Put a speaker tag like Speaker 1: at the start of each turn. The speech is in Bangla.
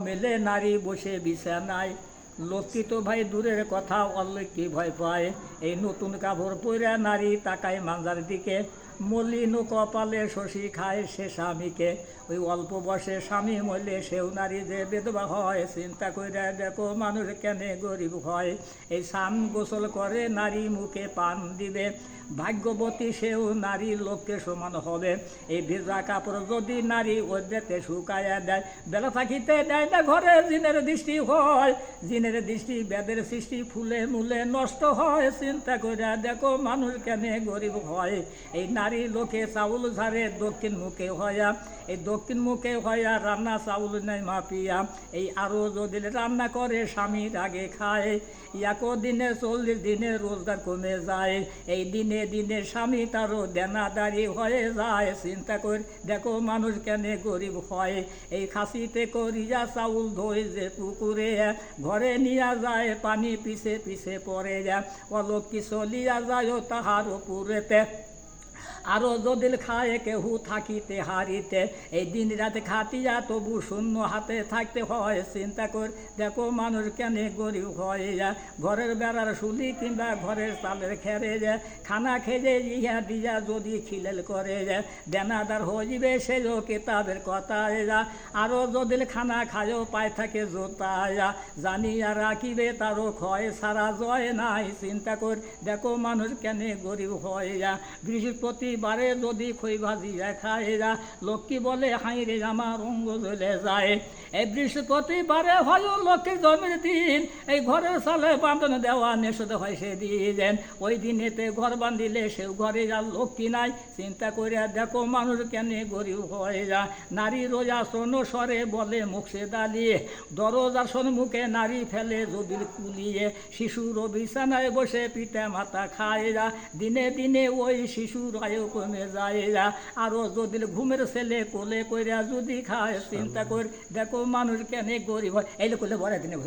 Speaker 1: মেলে নারী বসে বিছানায়। লক্ষ্মী তো ভাই দূরের কথা অল্লক্ষী ভয় পায়? এই নতুন কাপড় পরে নারী তাকায় মাঞ্জার দিকে। মলিন কপালে শশী খায় সে স্বামীকে। ওই অল্প বয়সে স্বামী মরলে সেও নারী যে বেদবা হয়। চিন্তা করে দেখো মানুষ কেন গরিব হয়। এই স্নান গোসল করে, নারী মুখে পান দিবে। ভাগ্যবতী সেও নারী লোককে সমান হবে। এই ভিজা কাপড় যদি নারী দেতে শুকাইয়া দেয়, বেলা থাকিতে দেয় না ঘরে, জিনের দৃষ্টি হয়। জিনের দৃষ্টি বেদের সৃষ্টি, ফুলে মূলে নষ্ট হয়। চিন্তা করে দেখো মানুষ কেন গরিব হয়। এই নারী লোকে চাউল ঝাড়ে, দক্ষিণ মুখে হয়া। এই দক্ষিণ মুখে হয়া রান্না চাউল নেই মাপিয়া এই আরও যদি রান্না করে, স্বামীর আগে খায়। একো দিনে চল্লিশ দিনে রোজগার কমে যায়। এই দিনে দিনে স্বামী তারও দেনাদারি হয়ে যায়। চিন্তা করে, দেখো মানুষ কেন গরিব হয়। এই খাসিতে করিয়া চাউল ধোয় যে পুকুরে, ঘরে নিয়ে যায়, পানি পিছে পিছে পড়ে। যায় অলক্ষী চলিয়া যায় তাহার পুরেতে আরও যদি খায় কেহু থাকিতে হারিতে, এই দিন রাতে খাতিয়া তবু শূন্য হাতে থাকতে হয়। চিন্তা কর, দেখো মানুষ কেন গরিব হয়ে যায় ঘরের বেড়ার শুলি কিংবা ঘরের চালের খেরে যায় খানা খেজে ইহা দিয়া যদি খিলেল করে যায় দেনাদার হইবে সে কিতাবের কথা যা। আরও যদি খানা খায়ও পায় থাকে জোতা যা, জানিয়া রাখিবে তারও ক্ষয় সারা জয় নাই। চিন্তা কর, দেখো মানুষ কেন গরিব হয়ে যা বৃহস্পতিবারে যদি খই ভাজিয়া খায় যা লক্ষ্মী বলে হাই রে আমার অঙ্গ জ্বলে যায়। এই বৃহস্পতিবারে হয় লক্ষ্মীর জমির দিন, এই ঘরের সালে বাঁধন দেওয়া নেশদ হয় সেদিন। ওই দিনেতে ঘর বান্ধিলে সেও ঘরে যা লক্ষ্মী নাই। চিন্তা করিয়া দেখো মানুষ কেন গরিব হয়ে যা নারী রোজা শোনো সরে বলে মুখে দাঁড়িয়ে দরজার সম্মুখে নারী ফেলে যদি কুলিয়ে। শিশুর বিছানায় বসে পিতা মাতা খায় যা দিনে দিনে ওই শিশুর আয়ু কমে যায় যা আরও যদি ঘুমের ছেলে কোলে কইরা যদি খায়, চিন্তা কর, দেখো মানুষ কেন গরিব হয় এই লোক বলে দিনে